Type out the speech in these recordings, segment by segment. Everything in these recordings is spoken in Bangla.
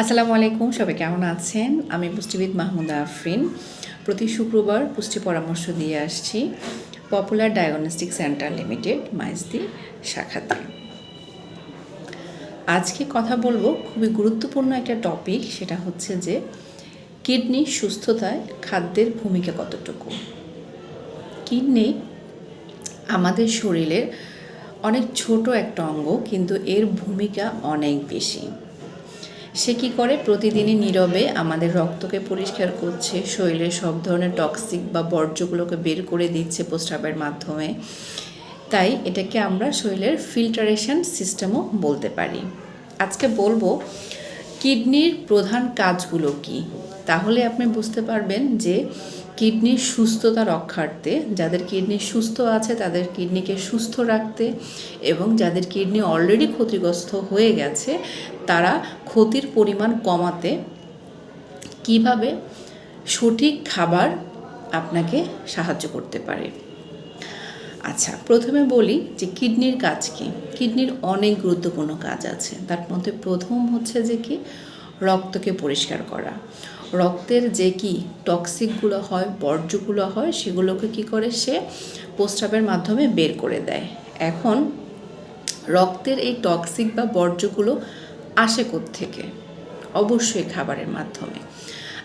আসসালামু আলাইকুম, সবাই কেমন আছেন? আমি পুষ্টিবিদ মাহমুদা আফরিন। প্রতি শুক্রবার পুষ্টি পরামর্শ দিয়ে আসছি popular diagnostic centre limited, Maijdi শাখাতে। আজকে কথা বলব খুবই গুরুত্বপূর্ণ একটা টপিক, সেটা হচ্ছে যে কিডনি সুস্থতায় খাদ্যের ভূমিকা কতটুকু? কিডনি আমাদের শরীরের অনেক ছোট একটা অঙ্গ, কিন্তু এর ভূমিকা অনেক বেশি। সে কি করে? প্রতিদিনই নীরবে আমাদের রক্তকে পরিষ্কার করছে শরীরের সব ধরনের টক্সিক বা বর্জ্যগুলোকে বের করে দিচ্ছে প্রস্রাবের মাধ্যমে। তাই এটাকে আমরা শরীরের ফিল্টারেশন সিস্টেমও বলতে পারি। আজকে বলব কিডনির প্রধান কাজগুলো কি? তাহলে আপনি বুঝতে পারবেন যে কিডনির সুস্থতা রক্ষার্থে, যাদের কিডনি সুস্থ আছে তাদের কিডনিকে সুস্থ রাখতে এবং যাদের কিডনি অলরেডি ক্ষতিগ্রস্ত হয়ে গেছে, তারা ক্ষতির পরিমাণ কমাতে কীভাবে সঠিক খাবার আপনাকে সাহায্য করতে পারে? আচ্ছা প্রথমে বলি যে কিডনির কাজ কি? কিডনির অনেক গুরুত্বপূর্ণ কাজ আছে। তার মধ্যে প্রথম হচ্ছে যে কি? রক্তকে পরিষ্কার করা। রক্তের যে কি টক্সিকগুলো হয়, বর্জ্যগুলো হয়, সেগুলোকে কি করে? সে প্রস্রাবের মাধ্যমে বের করে দেয়। এখন রক্তের এই টক্সিক বা বর্জ্যগুলো আসে থেকে অবশ্যই খাবারের মাধ্যমে।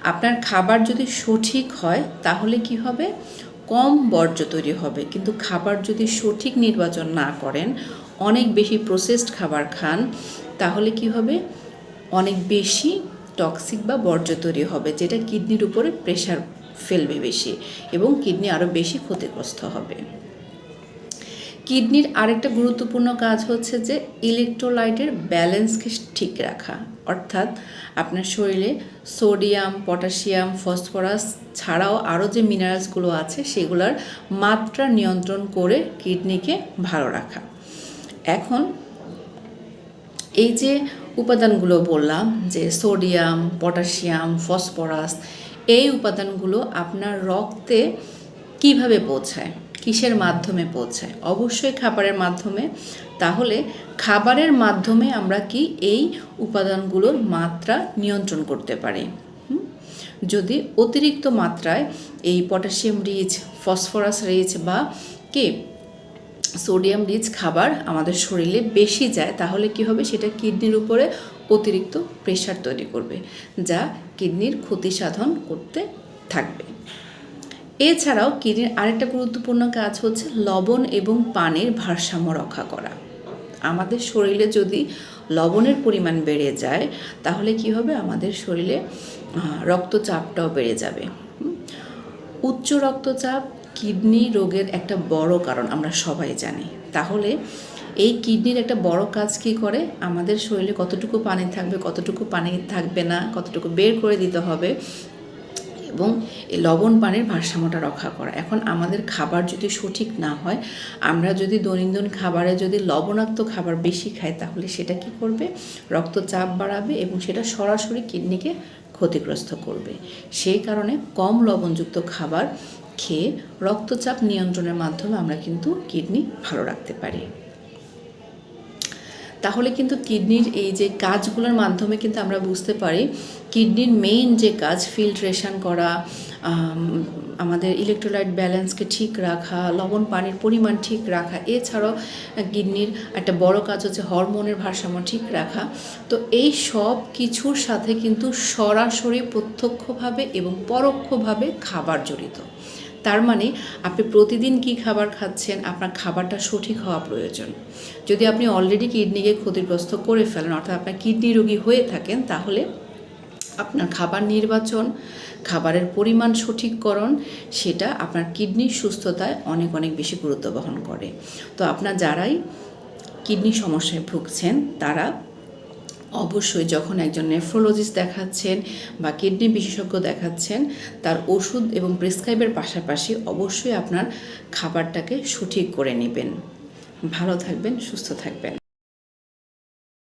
আপনার খাবার যদি সঠিক হয়, তাহলে কি হবে? কম বর্জ্য তৈরি হবে। কিন্তু খাবার যদি সঠিক নির্বাচন না করেন, অনেক বেশি প্রসেসড খাবার খান, তাহলে কি হবে? অনেক বেশি টক্সিক বা বর্জ্য তৈরি হবে, যেটা কিডনির উপরে প্রেশার ফেলবে বেশি এবং কিডনি আরও বেশি ক্ষতিগ্রস্ত হবে। কিডনির আরেকটা গুরুত্বপূর্ণ কাজ হচ্ছে যে ইলেকট্রোলাইটের ব্যালেন্সকে ঠিক রাখা। অর্থাৎ আপনার শরীরে সোডিয়াম, পটাশিয়াম, ফসফরাস ছাড়াও আরও যে মিনারেলসগুলো আছে সেগুলোর মাত্রা নিয়ন্ত্রণ করে কিডনিকে ভালো রাখা। এখন এই যে উপাদানগুলো বললাম যে সোডিয়াম, পটাশিয়াম, ফসফরাস, এই উপাদানগুলো আপনার রক্তে কীভাবে পৌঁছায়? কিসের মাধ্যমে পৌঁছায় অবশ্যই খাবারের মাধ্যমে। তাহলে খাবারের মাধ্যমে আমরা কি এই উপাদানগুলোর মাত্রা নিয়ন্ত্রণ করতে পারি? যদি অতিরিক্ত মাত্রায় এই পটাশিয়াম রিচ, ফসফরাস রিচ বা কি? সোডিয়াম রিচ খাবার আমাদের শরীরে বেশি যায়, তাহলে কি হবে? সেটা কিডনির উপরে অতিরিক্ত প্রেশার তৈরি করবে, যা কিডনির ক্ষতি সাধন করতে থাকবে। এছাড়াও কিডনির আরেকটা গুরুত্বপূর্ণ কাজ হচ্ছে লবণ এবং পানির ভারসাম্য রক্ষা করা। আমাদের শরীরে যদি লবণের পরিমাণ বেড়ে যায়, তাহলে কি হবে? আমাদের শরীরে রক্তচাপটাও বেড়ে যাবে। উচ্চ রক্তচাপ কিডনি রোগের একটা বড় কারণ আমরা সবাই জানি। তাহলে এই কিডনির একটা বড় কাজ কি করে? আমাদের শরীরে কতটুকু পানি থাকবে, কতটুকু পানি থাকবে না, কতটুকু বের করে দিতে হবে এবং এই লবণ পানির ভারসাম্যটা রক্ষা করা। এখন আমাদের খাবার যদি সঠিক না হয়, আমরা যদি দৈনন্দিন খাবারে যদি লবণাক্ত খাবার বেশি খাই, তাহলে সেটা কি করবে? রক্তচাপ বাড়াবে এবং সেটা সরাসরি কিডনিকে ক্ষতিগ্রস্ত করবে। সেই কারণে কম লবণযুক্ত খাবার খেয়ে রক্তচাপ নিয়ন্ত্রণের মাধ্যমে আমরা কিন্তু কিডনি ভালো রাখতে পারি। তাহলে কিন্তু কিডনির এই যে কাজগুলোর মাধ্যমে কিন্তু আমরা বুঝতে পারি, কিডনির মেইন যে কাজ ফিল্ট্রেশন করা আমাদের ইলেকট্রোলাইট ব্যালেন্সকে ঠিক রাখা, লবণ পানির পরিমাণ ঠিক রাখা, এছাড়াও কিডনির একটা বড় কাজ হচ্ছে হরমোনের ভারসাম্য ঠিক রাখা। তো এই সব কিছুর সাথে কিন্তু সরাসরি প্রত্যক্ষভাবে এবং পরোক্ষভাবে খাবার জড়িত। তার মানে আপনি প্রতিদিন কি খাবার খাচ্ছেন, আপনার খাবারটা সঠিক হওয়া প্রয়োজন। যদি আপনি অলরেডি কিডনিকে ক্ষতিগ্রস্ত করে ফেলেন, অর্থাৎ আপনার কিডনি রোগী হয়ে থাকেন, তাহলে আপনার খাবার নির্বাচন, খাবারের পরিমাণ সঠিককরণ, সেটা আপনার কিডনির সুস্থতায় অনেক অনেক বেশি গুরুত্ব বহন করে। তো আপনার যারাই কিডনি সমস্যায় ভুগছেন, তারা অবশ্যই যখন একজন নেফ্রোলজিস্ট দেখাচ্ছেন বা কিডনি বিশেষজ্ঞ দেখাচ্ছেন, তার ওষুধ এবং প্রেসক্রাইবের পাশাপাশি অবশ্যই আপনার খাবারটাকে সঠিক করে নেবেন। ভালো থাকবেন, সুস্থ থাকবেন।